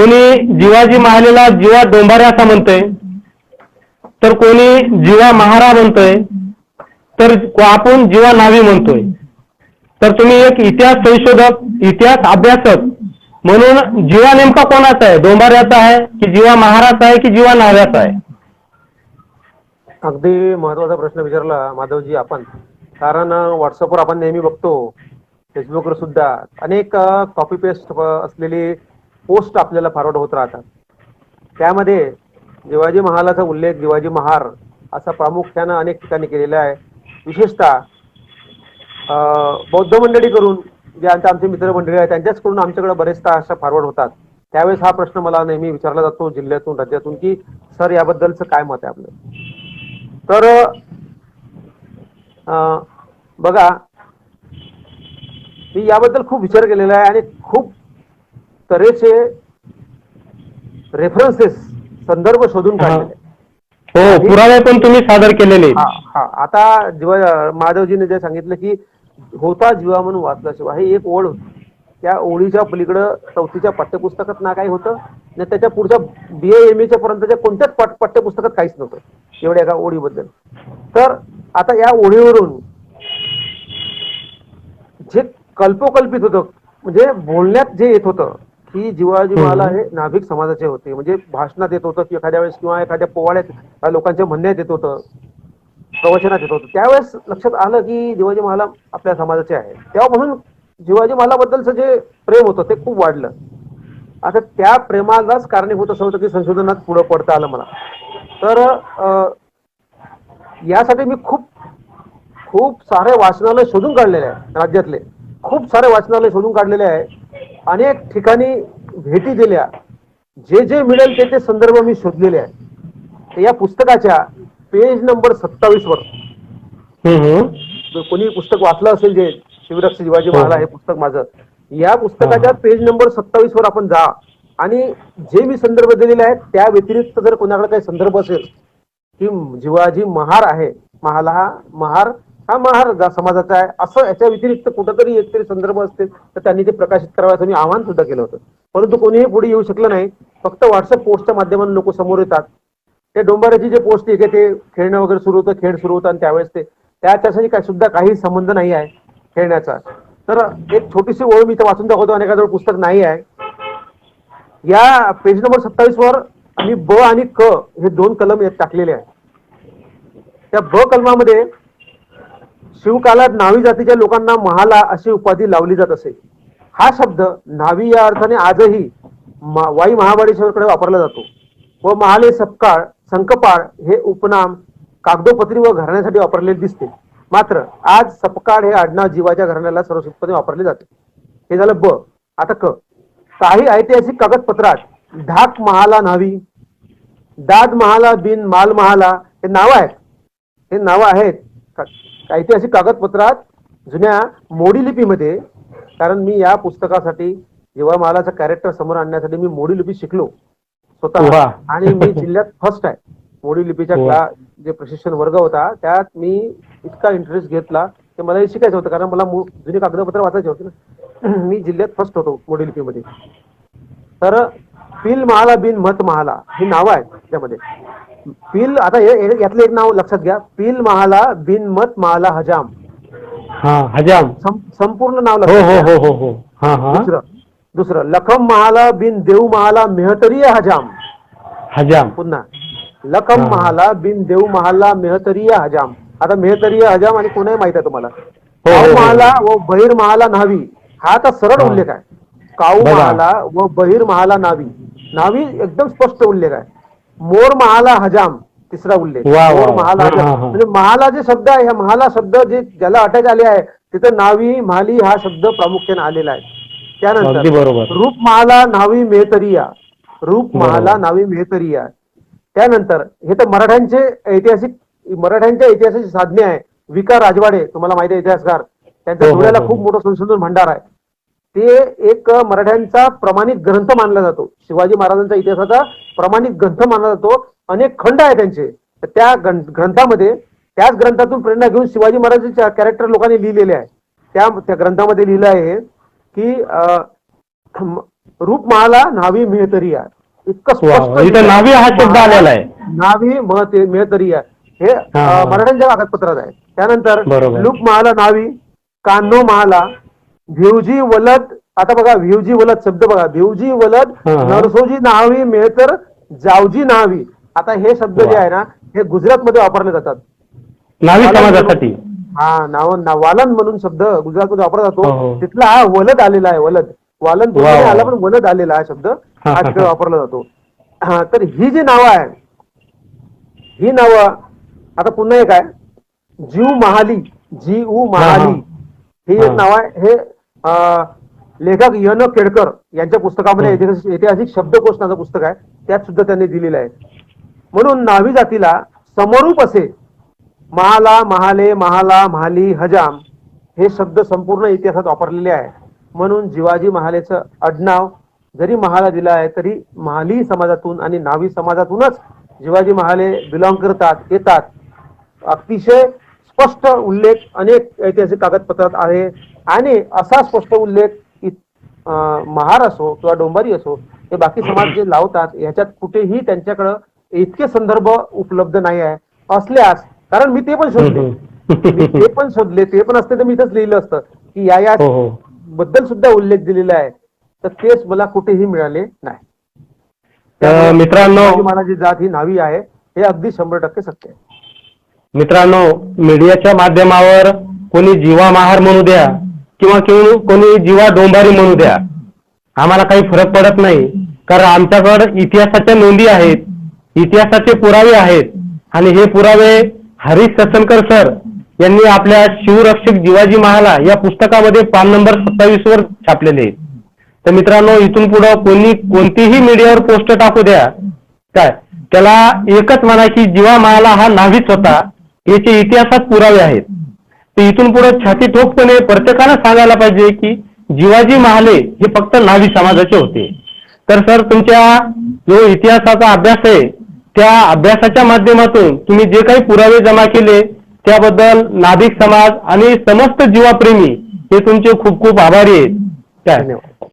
कोणी जिवाजी महालेला जीवा डोंबारे असा म्हणतोय तर कोणी जीवा महारा म्हणतोय तर आपण जीवा नावी म्हणतोय. तर तुम्ही एक इतिहास संशोधक इतिहास अभ्यासक म्हणून जीवा नेमका कोणाचा आहे? डोंबाऱ्याचा आहे की जीवा महाराचा आहे की जीवा नाव्याचा आहे? अगदी महत्त्वाचा प्रश्न विचारला माधवजी आपण. कारण व्हॉट्सअपवर आपण नेहमी बघतो फेसबुकवर सुद्धा अनेक कॉपी पेस्ट असलेली पोस्ट आपल्याला फॉरवर्ड होत राहतात. त्यामध्ये शिवाजी महालाचा उल्लेख शिवाजी महार असा प्रामुख्यानं अनेक ठिकाणी केलेला आहे. विशेषतः बौद्ध मंडळी करून जे आता आमचे मित्रमंडळी आहेत त्यांच्याचकडून आमच्याकडे बरेचदा अशा फॉरवर्ड होतात. त्यावेळेस हा प्रश्न मला नेहमी विचारला जातो जिल्ह्यातून राज्यातून की सर याबद्दलचं काय मत आहे आपलं? तर अं, बघा मी याबद्दल खूप विचार केलेला आहे आणि खूप तऱ्हेचे रेफरन्सेस संदर्भ शोधून काढलेले. हो पुरावे पण तुम्ही सादर केलेले. हा हा आता जेव्हा माधवजीने जे सांगितलं की होता जीवा म्हणून वाचला शिवा हे एक ओळ होती त्या ओळीच्या पलीकडं चौथीच्या पाठ्यपुस्तकात ना काही होतं ना त्याच्या पुढच्या बी एम एच्या पर्यंतच्या कोणत्याच पाठ पाठ्यपुस्तकात काहीच नव्हतं एवढ्या एका ओळीबद्दल तर आता या ओळीवरून जे कल्पोकल्पित होतं म्हणजे बोलण्यात जे येत होतं की जिवाजी मला हे नाभिक समाजाचे होते. म्हणजे भाषणात येत होतं की एखाद्या वेळेस किंवा एखाद्या पोवाड्यात लोकांच्या म्हणण्यात येत होतं प्रवचनात येत होतं. त्यावेळेस लक्षात आलं की शिवाजी महाला आपल्या समाजाचे आहे. तेव्हापासून शिवाजी महालाबद्दलचं जे प्रेम होतं ते खूप वाढलं. आता त्या प्रेमालाच कारणीभूत असं होतं की संशोधनात पुढं पडता आलं मला. तर यासाठी मी खूप खूप सारे वाचनालय शोधून काढलेले आहे राज्यातले. खूप सारे वाचनालय शोधून काढलेले आहे. अनेक ठिकाणी भेटी दिल्या. जे जे मिळेल ते ते संदर्भ मी शोधलेले आहे तर या पुस्तकाच्या पेज नंबर सत्तावीस वर. कोणी पुस्तक वाचलं असेल जे शिवरक्ष शिवाजी. महाराज हे पुस्तक माझं या पुस्तकाच्या पेज नंबर सत्तावीस वर आपण जा. आणि जे मी संदर्भ दिलेले आहेत त्या व्यतिरिक्त जर कोणाकडे काही संदर्भ असेल की शिवाजी महार आहे महाला महार हा महार समाजाचा आहे. असं याच्या व्यतिरिक्त कुठंतरी एक तरी संदर्भ असतील तर त्यांनी ते प्रकाशित करावं असं मी आवाहन सुद्धा केलं होतं. परंतु कोणीही पुढे येऊ शकलं नाही. फक्त व्हॉट्सअप पोस्टच्या माध्यमातून लोक समोर येतात. ते डोंबाऱ्याची जे पोस्ट आहे ते खेळणं वगैरे सुरू होतं खेळ सुरू होतं आणि त्यावेळेस ते त्या त्यासाठी काय सुद्धा काही संबंध नाही आहे खेळण्याचा. तर एक छोटीशी ओळ मी इथं वाचून दाखवतो अनेकाजवळ पुस्तक नाही आहे. या पेज नंबर सत्तावीस वर मी ब आणि क हे दोन कलम टाकलेले आहेत. त्या ब कलमामध्ये शिवकालात नावी जातीच्या लोकांना महाला अशी उपाधी लावली जात असे. हा शब्द न्हावी या अर्थाने आजही मा- वाई महाबळेश्वरकडे वापरला जातो. व महाले सपकाळ संकपाळ हे उपनाम कागदोपत्री व घराण्यासाठी वापरलेले दिसते. मात्र आज सपकाळ हे आडनाव जीवाच्या घराण्याला सर्वसुतपणे वापरले जाते. हे झालं ब. आता क. काही ऐतिहासिक कागदपत्रात ढाक महाला न्हावी दाद महाला बिन माल महाला हे नाव आहेत. हे नावं आहेत. ऐतिहासिक कागदपत्रात जुन्या मोडी लिपीमध्ये कारण मी या पुस्तकासाठी जेव्हा महालाचं कॅरेक्टर समोर आणण्यासाठी मी मोडी लिपी शिकलो स्वतः. आणि मी जिल्ह्यात फर्स्ट आहे. मोडी लिपीच्या जे प्रशिक्षण वर्ग होता त्यात मी इतका इंटरेस्ट घेतला की मला हे शिकायचं होतं कारण मला जुनी कागदपत्र वाचायचे होते ना. मी जिल्ह्यात फर्स्ट होतो मोडी लिपीमध्ये. तर पिल महाला बिन मत महाला ही नावं आहेत त्यामध्ये. पिल आता यातलं एक नाव लक्षात घ्या. पिल महाला बिन मत महाला हजाम. हा हजाम. सं- संपूर्ण नाव हो लक्षात हो. हो हो हो हा. हा दुसरं दुसरं लखम महाला बिन देव महाला मेहतरीय हजाम. हजाम. पुन्हा लखम. महाला बिन देव महाला मेहतरीय हजाम. आता मेहतरीय हजाम आणि कोणाही माहीत आहे तुम्हाला? हो, हो, काऊ हो. महाला व बहिर महाला नावी हा आता सरळ. उल्लेख आहे. काऊ बघा. महाला व बहिर महाला नावी नावी एकदम स्पष्ट उल्लेख आहे. मोर महाला हजाम तिसरा उल्लेख मोर. महाला हजाम. म्हणजे महाला जे शब्द आहे महाला शब्द जे ज्याला अटॅच आले आहे तिथं नावी म्हाली हा शब्द प्रामुख्याने आलेला आहे त्यानंतर. रूप महाला नावी मेहतरिया रूप. महाला नावी मेहतरिया त्यानंतर हे तर मराठ्यांचे ऐतिहासिक मराठ्यांच्या ऐतिहासिक साधने आहे विका राजवाडे तुम्हाला माहिती आहे इतिहासकार त्यांच्या हो, हो, डोळ्याला हो. खूप मोठं संशोधन भांडार आहे ते एक मराठ्यांचा प्रमाणित ग्रंथ मानला जातो. शिवाजी महाराजांच्या इतिहासाचा प्रमाणित ग्रंथ मानला जातो. अनेक खंड आहे त्यांचे. तर त्या ग्रं- ग्रंथामध्ये त्याच ग्रंथातून प्रेरणा घेऊन शिवाजी महाराजांचे कॅरेक्टर लोकांनी लिहिलेले आहे. त्या त्या ग्रंथामध्ये लिहिलं आहे की रूप महाला नावी मेहतरिया इतकं वा, स्पष्ट नावी हा शब्द आलेला आहे. नावी महते मेहतरिया हे. मराठ्यांच्या कागदपत्रात आहे. त्यानंतर. लूप महाला नावी कान्हो महाला भिवजी वलद आता बघा भिवजी वलद शब्द बघा भिवजी वलद हा, हा. नरसोजी नावी मेहतर जावजी नावी आता हे शब्द जे. आहे ना हे गुजरात मध्ये वापरले जातात नावी समाजासाठी हा नाव वालन म्हणून शब्द गुजरात मध्ये वापरला हो, जातो हो. तिथला हा वलद आलेला आहे वलद वालन. आला पण वलद आलेला हा शब्द हा, हा तिकडे हा. वापरला जातो हा, तर ही जी नावं आहे ही नावं आता पुन्हा एक आहे जीव महाली जी उ महाली हे एक हा. नाव आहे हे लेखक यन केडकर यांच्या पुस्तकामध्ये हम्म. ऐतिहासिक शब्दकोश नावाचं पुस्तक आहे. त्यात सुद्धा त्यांनी दिलेलं आहे. म्हणून नावी जातीला समरूप असे महाला महाले महाला महाली हजाम हे शब्द संपूर्ण इतिहासात वापरलेले आहे. म्हणून शिवाजी महालेचं आडनाव जरी महाला दिलं आहे तरी महाली समाजातून आणि नावी समाजातूनच शिवाजी महाले बिलॉंग करतात येतात. अतिशय स्पष्ट उल्लेख अनेक ऐतिहासिक कागदपत्रात आहे. आणि असा स्पष्ट उल्लेख महार असो किंवा डोंबारी असो हे बाकी समाज जे लावतात ह्याच्यात कुठेही त्यांच्याकडं इतके संदर्भ उपलब्ध नाही आहे असल्यास कारण मी ते पण शोधले. ते पण शोधले ते पण असते तर मी इथंच लिहिलं असतं की या या हो हो. बद्दल सुद्धा उल्लेख दिलेला आहे. तर तेच मला कुठेही मिळाले नाही. तर मित्रांनो शिवाजी महाराजांची जात ही नावी आहे. हे अगदी शंभर टक्के सत्य आहे. मित्रांनो मीडियाच्या माध्यमावर कोणी जीवा महार म्हणू द्या किंवा केवळ कोणी जीवा डोंबारी म्हणू द्या. आम्हाला काही फरक पडत नाही. कारण आमच्याकडे इतिहासाच्या नोंदी आहेत इतिहासाचे पुरावे आहेत. आणि हे पुरावे हरीश ससनकर सर यांनी आपल्या शिवरक्षक जिवाजी महाला या पुस्तकामध्ये पान नंबर सत्तावीस वर छापलेले आहेत. तर मित्रांनो इथून पुढे कोणी कोणतीही मीडियावर पोस्ट टाकू द्या. काय? त्याला एकच म्हणा की जीवा महाला हा नाहीच होता. याचे इतिहासात पुरावे आहेत. तर इथून पुढे छाती ठोकपणे प्रत्येकाला सांगायला पाहिजे की जिवाजी महाले हे फक्त नावी समाजाचे होते. तर सर तुमच्या जो इतिहासाचा अभ्यास आहे त्या अभ्यासाच्या माध्यमातून तुम्ही जे काही पुरावे जमा केले त्याबद्दल नाभिक समाज आणि समस्त जीवाप्रेमी हे तुमचे खूप खूप आभारी आहेत. धन्यवाद.